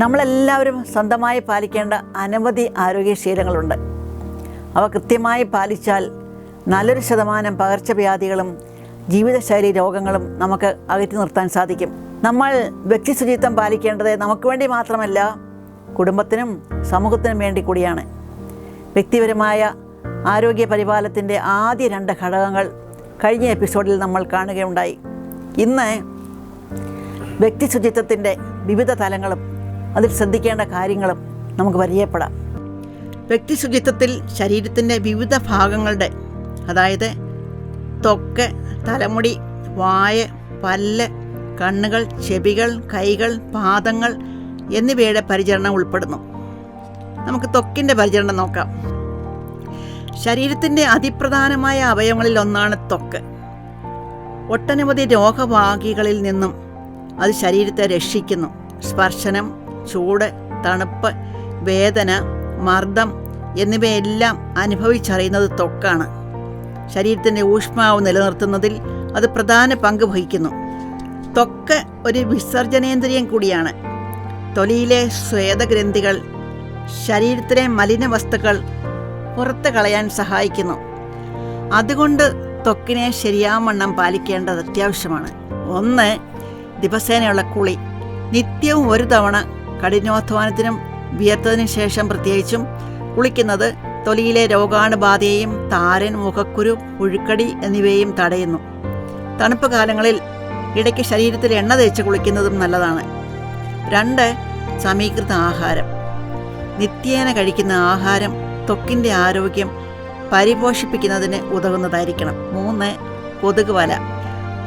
നമ്മളെല്ലാവരും സ്വന്തമായി പാലിക്കേണ്ട അനവധി ആരോഗ്യശീലങ്ങളുണ്ട് അവ കൃത്യമായി പാലിച്ചാൽ നല്ലൊരു ശതമാനം പകർച്ചവ്യാധികളും ജീവിതശൈലി രോഗങ്ങളും നമുക്ക് അകറ്റി നിർത്താൻ സാധിക്കും. നമ്മൾ വ്യക്തി ശുചിത്വം പാലിക്കേണ്ടത് നമുക്ക് വേണ്ടി മാത്രമല്ല കുടുംബത്തിനും സമൂഹത്തിനും വേണ്ടി കൂടിയാണ്. വ്യക്തിപരമായ ആരോഗ്യ പരിപാലനത്തിന്റെ ആദ്യ രണ്ട് ഘടകങ്ങൾ കഴിഞ്ഞ എപ്പിസോഡിൽ നമ്മൾ കാണുകയുണ്ടായി. ഇന്ന് വ്യക്തി ശുചിത്വത്തിന്റെ വിവിധ തലങ്ങളും അതിൽ ശ്രദ്ധിക്കേണ്ട കാര്യങ്ങളും നമുക്ക് പരിചയപ്പെടാം. വ്യക്തി ശുചിത്വത്തിൽ ശരീരത്തിന്റെ വിവിധ ഭാഗങ്ങളുടെ അതായത് തൊക്ക് തലമുടി വായ പല്ല് കണ്ണുകൾ ചെവികൾ കൈകൾ പാദങ്ങൾ എന്നിവയുടെ പരിചരണം ഉൾപ്പെടുന്നു. നമുക്ക് ത്വക്കിന്റെ പരിചരണം നോക്കാം. ശരീരത്തിന്റെ അതിപ്രധാനമായ അവയവങ്ങളിൽ ഒന്നാണ് ത്വക്ക് ഒട്ടനവധി രോഗവാഹികളിൽ നിന്നും അത് ശരീരത്തെ രക്ഷിക്കുന്നു. സ്പർശനം ചൂട് തണുപ്പ് വേദന മർദ്ദം എന്നിവയെല്ലാം അനുഭവിച്ചറിയുന്നത് തൊക്കാണ് ശരീരത്തിന്റെ ഊഷ്മാവ് നിലനിർത്തുന്നതിൽ അത് പ്രധാന പങ്ക് വഹിക്കുന്നു. ത്വക്ക് ഒരു വിസർജനേന്ദ്രിയം കൂടിയാണ്. തൊലിയിലെ സ്വേദഗ്രന്ഥികൾ ശരീരത്തിലെ മലിന വസ്തുക്കൾ പുറത്ത് കളയാൻ സഹായിക്കുന്നു. അതുകൊണ്ട് ത്വക്കിനെ ശരിയാവണ്ണം പാലിക്കേണ്ടത് അത്യാവശ്യമാണ്. ഒന്ന് ദിവസേനയുള്ള കുളി. നിത്യവും ഒരു തവണ കഠിനാധ്വാനത്തിനും വിയർത്തതിനു ശേഷം പ്രത്യേകിച്ചും കുളിക്കുന്നത് തൊലിയിലെ രോഗാണുബാധയെയും താരൻ മുഖക്കുരു പുഴുക്കടി എന്നിവയും തടയുന്നു. തണുപ്പ് കാലങ്ങളിൽ ഇടയ്ക്ക് ശരീരത്തിൽ എണ്ണ തേച്ച് കുളിക്കുന്നതും നല്ലതാണ്. രണ്ട് സമീകൃത ആഹാരം. നിത്യേന കഴിക്കുന്ന ആഹാരം ത്വക്കിന്റെ ആരോഗ്യം പരിപോഷിപ്പിക്കുന്നതിന് ഉതകുന്നതായിരിക്കണം. മൂന്ന് കൊതുക് വല.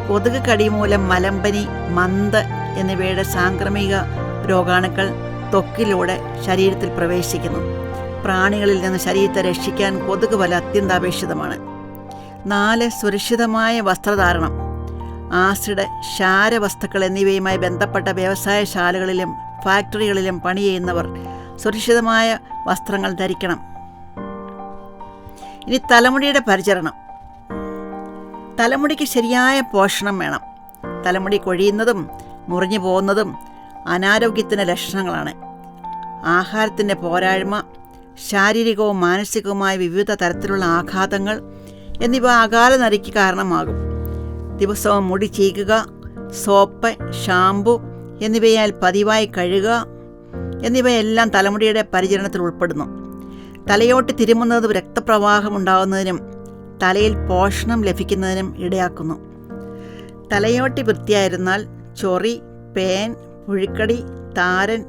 കൊതുക് കടി മൂലം മലമ്പനി മന്ത് എന്നിവയുടെ സാംക്രമിക രോഗാണുക്കൾ ത്വക്കിലൂടെ ശരീരത്തിൽ പ്രവേശിക്കുന്നു. പ്രാണികളിൽ നിന്ന് ശരീരത്തെ രക്ഷിക്കാൻ കൊതുക് വല അത്യന്താപേക്ഷിതമാണ്. നാല് സുരക്ഷിതമായ വസ്ത്രധാരണം. ആസിഡ് ക്ഷാരവസ്തുക്കൾ എന്നിവയുമായി ബന്ധപ്പെട്ട വ്യവസായശാലകളിലും ഫാക്ടറികളിലും പണി ചെയ്യുന്നവർ സുരക്ഷിതമായ വസ്ത്രങ്ങൾ ധരിക്കണം. ഇനി തലമുടിയുടെ പരിചരണം. തലമുടിക്ക് ശരിയായ പോഷണം വേണം. തലമുടി കൊഴിയുന്നതും മുറിഞ്ഞു പോകുന്നതും അനാരോഗ്യത്തിന്റെ ലക്ഷണങ്ങളാണ്. ആഹാരത്തിന്റെ പോരായ്മ ശാരീരികവും മാനസികവുമായ വിവിധ തരത്തിലുള്ള ആഘാതങ്ങൾ എന്നിവ അകാല നരയ്ക്ക് കാരണമാകും. ദിവസവും മുടി ചീകുക സോപ്പ് ഷാമ്പു എന്നിവയാൽ പതിവായി കഴുകുക എന്നിവയെല്ലാം തലമുടിയുടെ പരിചരണത്തിൽ ഉൾപ്പെടുന്നു. തലയോട്ട് തിരുമുന്നത് രക്തപ്രവാഹം ഉണ്ടാകുന്നതിനും തലയിൽ പോഷണം ലഭിക്കുന്നതിനും ഇടയാക്കുന്നു. തലയോട്ടി വൃത്തിയായിരുന്നാൽ ചൊറി പേൻ പുഴുക്കടി താരൻ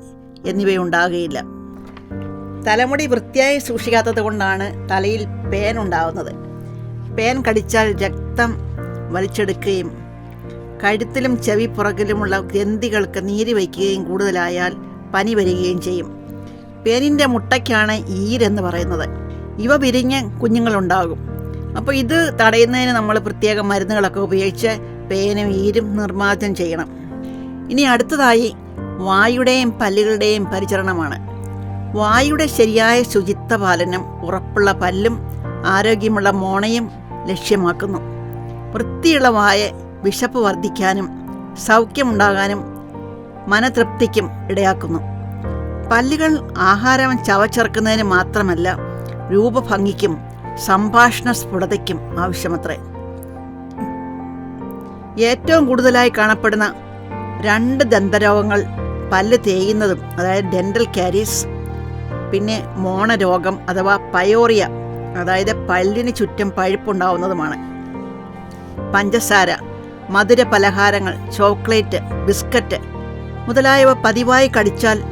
എന്നിവയുണ്ടാകുകയില്ല തലമുടി വൃത്തിയായി സൂക്ഷിക്കാത്തത് കൊണ്ടാണ് തലയിൽ പേൻ ഉണ്ടാകുന്നത് പേൻ കടിച്ചാൽ രക്തം വലിച്ചെടുക്കുകയും കഴുത്തിലും ചെവി പുറകിലുമുള്ള ഗ്രന്ഥികൾക്ക് നീര് വയ്ക്കുകയും കൂടുതലായാൽ പനി വരികയും ചെയ്യും. പേനിന്റെ മുട്ടയ്ക്കാണ് ഈരെന്ന് പറയുന്നത്. ഇവ വിരിഞ്ഞ് കുഞ്ഞുങ്ങളുണ്ടാകും. അപ്പോൾ ഇത് തടയുന്നതിന് നമ്മൾ പ്രത്യേക മരുന്നുകളൊക്കെ ഉപയോഗിച്ച് പേനും ഈരും നിർമ്മാർജനം ചെയ്യണം. ഇനി അടുത്തതായി വായുടെയും പല്ലുകളുടെയും പരിചരണമാണ്. വായുടെ ശരിയായ ശുചിത്വ പാലനം ഉറപ്പുള്ള പല്ലും ആരോഗ്യമുള്ള മോണയും ലക്ഷ്യമാക്കുന്നു. വൃത്തിയുള്ള വായ വിശപ്പ് വർദ്ധിക്കാനും സൗഖ്യമുണ്ടാകാനും മനതൃപ്തിക്കും ഇടയാക്കുന്നു. പല്ലുകൾ ആഹാരം ചവച്ചേർക്കുന്നതിന് മാത്രമല്ല രൂപഭംഗിക്കും സംഭാഷണ സ്ഫുടതയ്ക്കും ആവശ്യമത്രേ. ഏറ്റവും കൂടുതലായി കാണപ്പെടുന്ന രണ്ട് ദന്തരോഗങ്ങൾ പല്ല് തേയുന്നതും അതായത് ഡെന്റൽ കാരീസ് പിന്നെ മോണരോഗം അഥവാ പയോറിയ അതായത് പല്ലിന് ചുറ്റും പഴുപ്പുണ്ടാവുന്നതുമാണ്. പഞ്ചസാര മധുര പലഹാരങ്ങൾ ചോക്ലേറ്റ് ബിസ്ക്കറ്റ് മുതലായവ പതിവായി കടിച്ചാൽ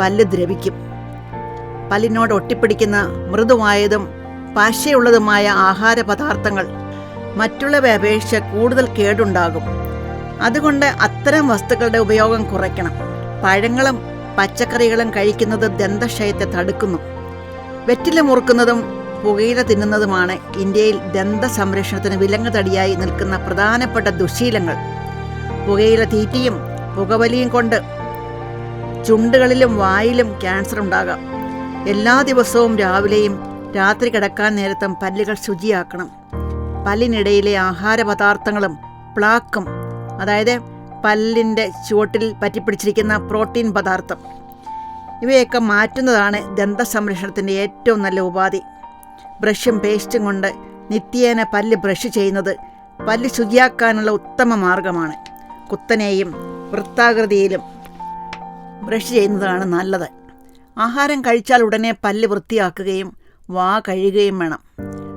പല്ല് ദ്രവിക്കും. പല്ലിനോട് ഒട്ടിപ്പിടിക്കുന്ന മൃദുവായതും പശയുള്ളതുമായ ആഹാര പദാർത്ഥങ്ങൾ മറ്റുള്ളവയെ അപേക്ഷിച്ച് കൂടുതൽ കേടുണ്ടാകും. അതുകൊണ്ട് അത്തരം വസ്തുക്കളുടെ ഉപയോഗം കുറയ്ക്കണം. പഴങ്ങളും പച്ചക്കറികളും കഴിക്കുന്നത് ദന്തക്ഷയത്തെ തടുക്കുന്നു. വെറ്റില മുറുക്കുന്നതും പുകയില തിന്നുന്നതുമാണ് ഇന്ത്യയിൽ ദന്ത സംരക്ഷണത്തിന് വിലങ്ങുതടിയായി നിൽക്കുന്ന പ്രധാനപ്പെട്ട ദുശീലങ്ങൾ. പുകയില തീറ്റിയും പുകവലിയും കൊണ്ട് ചുണ്ടുകളിലും വായിലും ക്യാൻസർ ഉണ്ടാകാം. എല്ലാ ദിവസവും രാവിലെയും രാത്രി കിടക്കാൻ നേരത്തും പല്ലുകൾ ശുചിയാക്കണം. പല്ലിനിടയിലെ ആഹാരപദാർത്ഥങ്ങളും പ്ലാക്കും അതായത് പല്ലിന്റെ ചുവട്ടിൽ പറ്റിപ്പിടിച്ചിരിക്കുന്ന പ്രോട്ടീൻ പദാർത്ഥം. ഇവയൊക്കെ മാറ്റുന്നതാണ് ദന്ത സംരക്ഷണത്തിന്റെ ഏറ്റവും നല്ല ഉപാധി. ബ്രഷും പേസ്റ്റും കൊണ്ട് നിത്യേന പല്ല് ബ്രഷ് ചെയ്യുന്നത് പല്ല് ശുചിയാക്കാനുള്ള ഉത്തമ മാർഗമാണ്. കുത്തനെയും വൃത്താകൃതിയിലും ബ്രഷ് ചെയ്യുന്നതാണ് നല്ലത്. ആഹാരം കഴിച്ചാൽ ഉടനെ പല്ല് വൃത്തിയാക്കുകയും വാ കഴുകുകയും വേണം.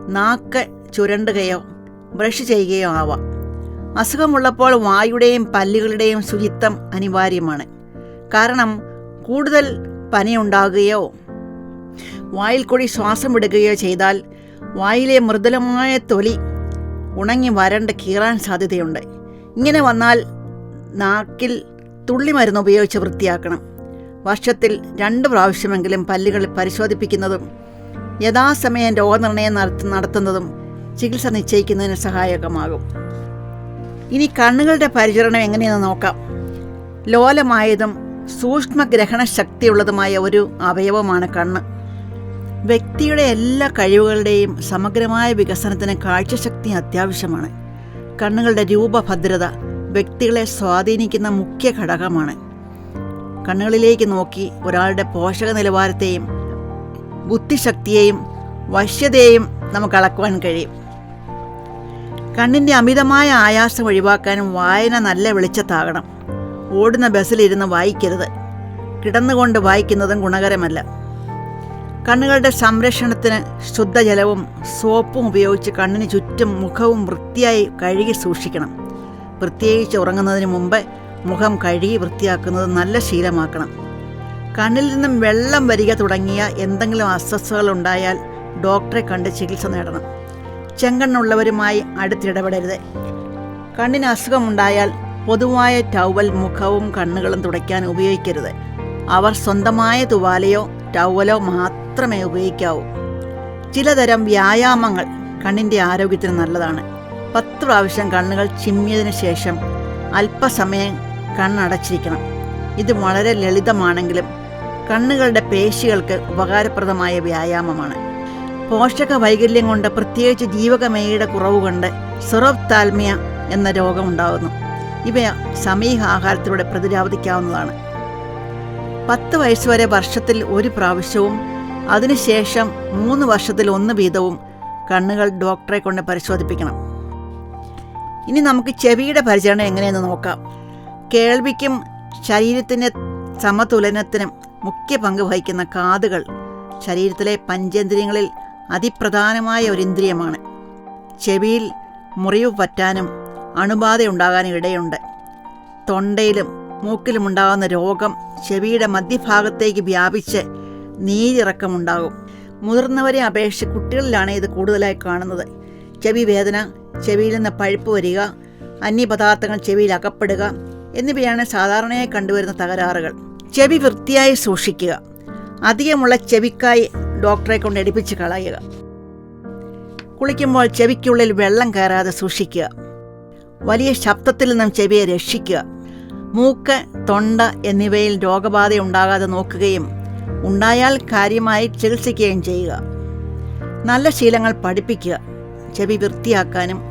നാക്ക് ചുരണ്ടുകയോ ബ്രഷ് ചെയ്യുകയോ ആവാം. അസുഖമുള്ളപ്പോൾ വായുടെയും പല്ലുകളുടെയും ശുചിത്വം അനിവാര്യമാണ്. കാരണം കൂടുതൽ പനിയുണ്ടാകുകയോ വായിൽ കൂടി ശ്വാസം വിടുകയോ ചെയ്താൽ വായിലെ മൃദുലമായ തൊലി ഉണങ്ങി വരണ്ട് കീറാൻ സാധ്യതയുണ്ട്. ഇങ്ങനെ വന്നാൽ നാക്കിൽ തുള്ളിമരുന്ന് ഉപയോഗിച്ച് വൃത്തിയാക്കണം. വർഷത്തിൽ രണ്ട് പ്രാവശ്യമെങ്കിലും പല്ലുകൾ പരിശോധിപ്പിക്കുന്നതും യഥാസമയം രോഗനിർണയം നടത്ത നടത്തുന്നതും ചികിത്സ നിശ്ചയിക്കുന്നതിന് സഹായകമാകും. ഇനി കണ്ണുകളുടെ പരിചരണം എങ്ങനെയെന്ന് നോക്കാം. ലോലമായതും സൂക്ഷ്മഗ്രഹണ ശക്തിയുള്ളതുമായ ഒരു അവയവമാണ് കണ്ണ്. വ്യക്തിയുടെ എല്ലാ കഴിവുകളുടെയും സമഗ്രമായ വികസനത്തിന് കാഴ്ചശക്തി അത്യാവശ്യമാണ്. കണ്ണുകളുടെ രൂപഭദ്രത വ്യക്തികളെ സ്വാധീനിക്കുന്ന മുഖ്യ ഘടകമാണ്. കണ്ണുകളിലേക്ക് നോക്കി ഒരാളുടെ പോഷക നിലവാരത്തെയും ബുദ്ധിശക്തിയെയും വശ്യതയെയും നമുക്ക് അളക്കുവാൻ കഴിയും. കണ്ണിന്റെ അമിതമായ ആയാസം ഒഴിവാക്കാനും വായന നല്ല വെളിച്ചത്താകണം. ഓടുന്ന ബസ്സിലിരുന്ന് വായിക്കരുത്. കിടന്നുകൊണ്ട് വായിക്കുന്നതും ഗുണകരമല്ല. കണ്ണുകളുടെ സംരക്ഷണത്തിന് ശുദ്ധജലവും സോപ്പും ഉപയോഗിച്ച് കണ്ണിന് ചുറ്റും മുഖവും വൃത്തിയായി കഴുകി സൂക്ഷിക്കണം. പ്രത്യേകിച്ച് ഉറങ്ങുന്നതിന് മുമ്പ് മുഖം കഴുകി വൃത്തിയാക്കുന്നത് നല്ല ശീലമാക്കണം. കണ്ണിൽ നിന്നും വെള്ളം വരിക തുടങ്ങിയ എന്തെങ്കിലും അസ്വസ്ഥതകൾ ഉണ്ടായാൽ ഡോക്ടറെ കണ്ട് ചികിത്സ നേടണം. ചെങ്കണ്ണുള്ളവരുമായി അടുത്തിടപെടരുത്. കണ്ണിന് അസുഖമുണ്ടായാൽ പൊതുവായ ടവൽ മുഖവും കണ്ണുകളും തുടയ്ക്കാൻ ഉപയോഗിക്കരുത്. അവർ സ്വന്തമായ തുവാലയോ ടവലോ മാത്രമേ ഉപയോഗിക്കാവൂ. ചിലതരം വ്യായാമങ്ങൾ കണ്ണിന്റെ ആരോഗ്യത്തിന് നല്ലതാണ്. പത്ത് പ്രാവശ്യം കണ്ണുകൾ ചിമ്മിയതിനു ശേഷം അല്പസമയം കണ്ണടച്ചിരിക്കണം. ഇത് വളരെ ലളിതമാണെങ്കിലും കണ്ണുകളുടെ പേശികൾക്ക് ഉപകാരപ്രദമായ വ്യായാമമാണ്. പോഷക വൈകല്യം കൊണ്ട് പ്രത്യേകിച്ച് ജീവകമേയുടെ കുറവ് കൊണ്ട് സെറോപ്താൽമിയ എന്ന രോഗം ഉണ്ടാകുന്നു ഇവ സമീഹ ആഹാരത്തിലൂടെ പ്രതിരോധിക്കാവുന്നതാണ്. പത്ത് വയസ്സുവരെ വർഷത്തിൽ ഒരു പ്രാവശ്യവും അതിനുശേഷം മൂന്ന് വർഷത്തിൽ ഒന്ന് വീതവും കണ്ണുകൾ ഡോക്ടറെ കൊണ്ട് പരിശോധിപ്പിക്കണം. ഇനി നമുക്ക് ചെവിയുടെ പരിചരണം എങ്ങനെയെന്ന് നോക്കാം. കേൾവിക്കും ശരീരത്തിന്റെ സമതുലനത്തിനും മുഖ്യ പങ്ക് വഹിക്കുന്ന കാതുകൾ ശരീരത്തിലെ പഞ്ചേന്ദ്രിയങ്ങളിൽ അതിപ്രധാനമായ ഒരു ഇന്ദ്രിയമാണ് ചെവിയിൽ മുറിവ് പറ്റാനും അണുബാധയുണ്ടാകാനും ഇടയുണ്ട് തൊണ്ടയിലും മൂക്കിലും ഉണ്ടാകുന്ന രോഗം ചെവിയുടെ മധ്യഭാഗത്തേക്ക് വ്യാപിച്ച് നീരിറക്കമുണ്ടാകും. മുതിർന്നവരെ അപേക്ഷിച്ച് കുട്ടികളിലാണ് ഇത് കൂടുതലായി കാണുന്നത്. ചെവി വേദന ചെവിയിൽ നിന്ന് പഴുപ്പ് വരിക അന്യപദാർത്ഥങ്ങൾ ചെവിയിൽ അകപ്പെടുക എന്നിവയാണ് സാധാരണയായി കണ്ടുവരുന്ന തകരാറുകൾ. ചെവി വൃത്തിയായി സൂക്ഷിക്കുക. അധികമുള്ള ചെവിക്കായി ഡോക്ടറെ കൊണ്ട് എടുപ്പിച്ച് കളയുക. കുളിക്കുമ്പോൾ ചെവിക്കുള്ളിൽ വെള്ളം കയറാതെ സൂക്ഷിക്കുക. വലിയ ശബ്ദത്തിൽ നിന്നും ചെവിയെ രക്ഷിക്കുക. മൂക്ക് തൊണ്ട എന്നിവയിൽ രോഗബാധ ഉണ്ടാകാതെ നോക്കുകയും ഉണ്ടായാൽ കാര്യമായി ചികിത്സിക്കുകയും ചെയ്യുക. നല്ല ശീലങ്ങൾ പഠിപ്പിക്കുക. ചെവി വൃത്തിയാക്കാനും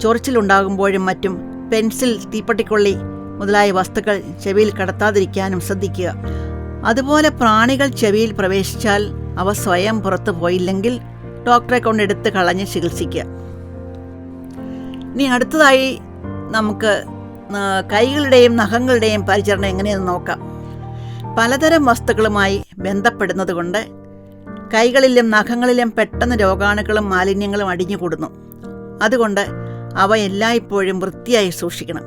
ചൊറിച്ചിലുണ്ടാകുമ്പോഴും മറ്റും പെൻസിൽ തീപ്പട്ടിക്കൊള്ളി മുതലായ വസ്തുക്കൾ ചെവിയിൽ കടത്താതിരിക്കാനും ശ്രദ്ധിക്കുക. അതുപോലെ പ്രാണികൾ ചെവിയിൽ പ്രവേശിച്ചാൽ അവ സ്വയം പുറത്തു പോയില്ലെങ്കിൽ ഡോക്ടറെ കൊണ്ട് എടുത്ത് കളഞ്ഞ് ചികിത്സിക്കുക. ഇനി അടുത്തതായി നമുക്ക് കൈകളുടെയും നഖങ്ങളുടെയും പരിചരണം എങ്ങനെയെന്ന് നോക്കാം. പലതരം വസ്തുക്കളുമായി ബന്ധപ്പെടുന്നത് കൊണ്ട് കൈകളിലും നഖങ്ങളിലും പെട്ടെന്ന് രോഗാണുക്കളും മാലിന്യങ്ങളും അടിഞ്ഞുകൂടുന്നു. അതുകൊണ്ട് അവ എല്ലായ്പ്പോഴും വൃത്തിയായി സൂക്ഷിക്കണം.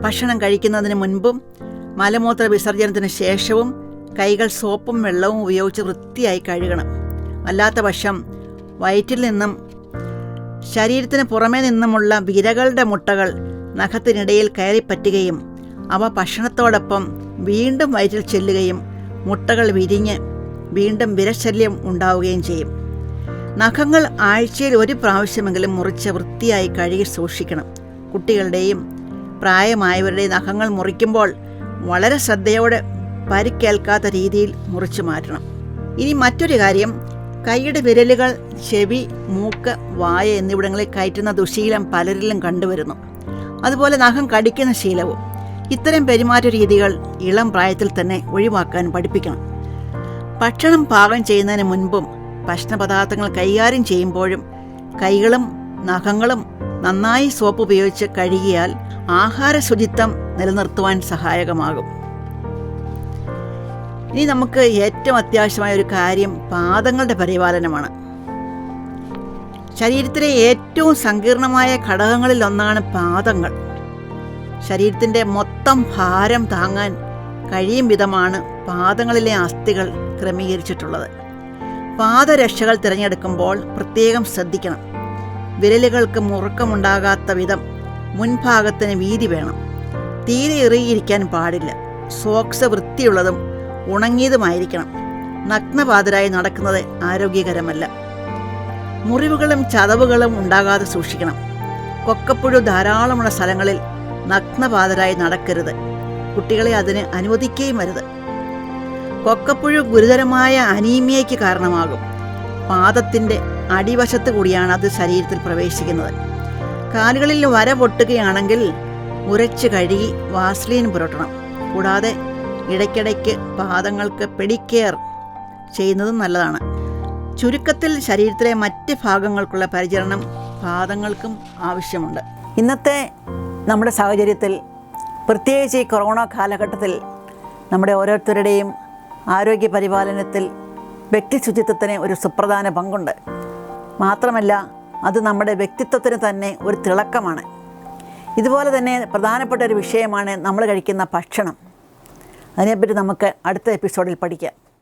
ഭക്ഷണം കഴിക്കുന്നതിന് മുൻപും മലമൂത്ര വിസർജനത്തിന് ശേഷവും കൈകൾ സോപ്പും വെള്ളവും ഉപയോഗിച്ച് വൃത്തിയായി കഴുകണം. അല്ലാത്ത പക്ഷം വയറ്റിൽ നിന്നും ശരീരത്തിന് പുറമേ നിന്നുമുള്ള വിരകളുടെ മുട്ടകൾ നഖത്തിനിടയിൽ കയറിപ്പറ്റുകയും അവ ഭക്ഷണത്തോടൊപ്പം വീണ്ടും വയറ്റിൽ ചെല്ലുകയും മുട്ടകൾ വിരിഞ്ഞ് വീണ്ടും വിരശല്യം ഉണ്ടാവുകയും ചെയ്യും. നഖങ്ങൾ ആഴ്ചയിൽ ഒരു പ്രാവശ്യമെങ്കിലും മുറിച്ച് വൃത്തിയായി കഴുകി സൂക്ഷിക്കണം. കുട്ടികളുടെയും പ്രായമായവരുടെയും നഖങ്ങൾ മുറിക്കുമ്പോൾ വളരെ ശ്രദ്ധയോടെ പരിക്കേൽക്കാത്ത രീതിയിൽ മുറിച്ചു മാറ്റണം. ഇനി മറ്റൊരു കാര്യം കൈയുടെ വിരലുകൾ ചെവി മൂക്ക് വായ എന്നിവിടങ്ങളിൽ കയറ്റുന്ന ദുശീലം പലരിലും കണ്ടുവരുന്നു. അതുപോലെ നഖം കടിക്കുന്ന ശീലവും ഇത്തരം പെരുമാറ്റ രീതികൾ ഇളം പ്രായത്തിൽ തന്നെ ഒഴിവാക്കാൻ പഠിപ്പിക്കണം. ഭക്ഷണം പാകം ചെയ്യുന്നതിന് മുൻപും ഭക്ഷണപദാർത്ഥങ്ങൾ കൈകാര്യം ചെയ്യുമ്പോഴും കൈകളും നഖങ്ങളും നന്നായി സോപ്പ് ഉപയോഗിച്ച് കഴുകിയാൽ ആഹാര ശുചിത്വം നിലനിർത്തുവാൻ സഹായകമാകും. ഇനി നമുക്ക് ഏറ്റവും അത്യാവശ്യമായ ഒരു കാര്യം പാദങ്ങളുടെ പരിപാലനമാണ്. ശരീരത്തിലെ ഏറ്റവും സങ്കീർണമായ ഘടകങ്ങളിൽ ഒന്നാണ് പാദങ്ങൾ. ശരീരത്തിന്റെ മൊത്തം ഭാരം താങ്ങാൻ കഴിയും വിധമാണ് പാദങ്ങളിലെ അസ്ഥികൾ ക്രമീകരിച്ചിട്ടുള്ളത്. പാദരക്ഷകൾ തിരഞ്ഞെടുക്കുമ്പോൾ പ്രത്യേകം ശ്രദ്ധിക്കണം. വിരലുകൾക്ക് മുറുക്കമുണ്ടാകാത്ത വിധം മുൻഭാഗത്തിന് വീതി വേണം. തീരെ ഇറുകിയിരിക്കാൻ പാടില്ല. സോക്സ് വൃത്തിയുള്ളതും ഉണങ്ങിയതുമായിരിക്കണം. നഗ്നപാതരായി നടക്കുന്നത് ആരോഗ്യകരമല്ല. മുറിവുകളും ചതവുകളും ഉണ്ടാകാതെ സൂക്ഷിക്കണം. കൊക്കപ്പുഴു ധാരാളമുള്ള സ്ഥലങ്ങളിൽ നഗ്നപാതരായി നടക്കരുത്. കുട്ടികളെ അതിന് അനുവദിക്കുകയും അരുത്. കൊക്കപ്പുഴു ഗുരുതരമായ അനീമിയയ്ക്ക് കാരണമാകും. പാദത്തിന്റെ അടിവശത്ത് കൂടിയാണ് അത് ശരീരത്തിൽ പ്രവേശിക്കുന്നത്. കാലുകളിൽ വര പൊട്ടുകയാണെങ്കിൽ ഉരച്ച് കഴുകി വാസ്ലീൻ പുരട്ടണം. കൂടാതെ ഇടയ്ക്കിടയ്ക്ക് പാദങ്ങൾക്ക് പെഡിക്കെയർ ചെയ്യുന്നതും നല്ലതാണ്. ചുരുക്കത്തിൽ ശരീരത്തിലെ മറ്റ് ഭാഗങ്ങൾക്കുള്ള പരിചരണം പാദങ്ങൾക്കും ആവശ്യമുണ്ട്. ഇന്നത്തെ നമ്മുടെ സാഹചര്യത്തിൽ പ്രത്യേകിച്ച് ഈ കൊറോണ കാലഘട്ടത്തിൽ നമ്മുടെ ഓരോരുത്തരുടെയും ആരോഗ്യ പരിപാലനത്തിൽ വ്യക്തി ശുചിത്വത്തിന് ഒരു സുപ്രധാന പങ്കുണ്ട്. മാത്രമല്ല അത് നമ്മുടെ വ്യക്തിത്വത്തിന് തന്നെ ഒരു തിളക്കമാണ്. ഇതുപോലെ തന്നെ പ്രധാനപ്പെട്ട ഒരു വിഷയമാണ് നമ്മൾ കഴിക്കുന്ന ഭക്ഷണം. അതിനെപ്പറ്റി നമുക്ക് അടുത്ത എപ്പിസോഡിൽ പഠിക്കാം.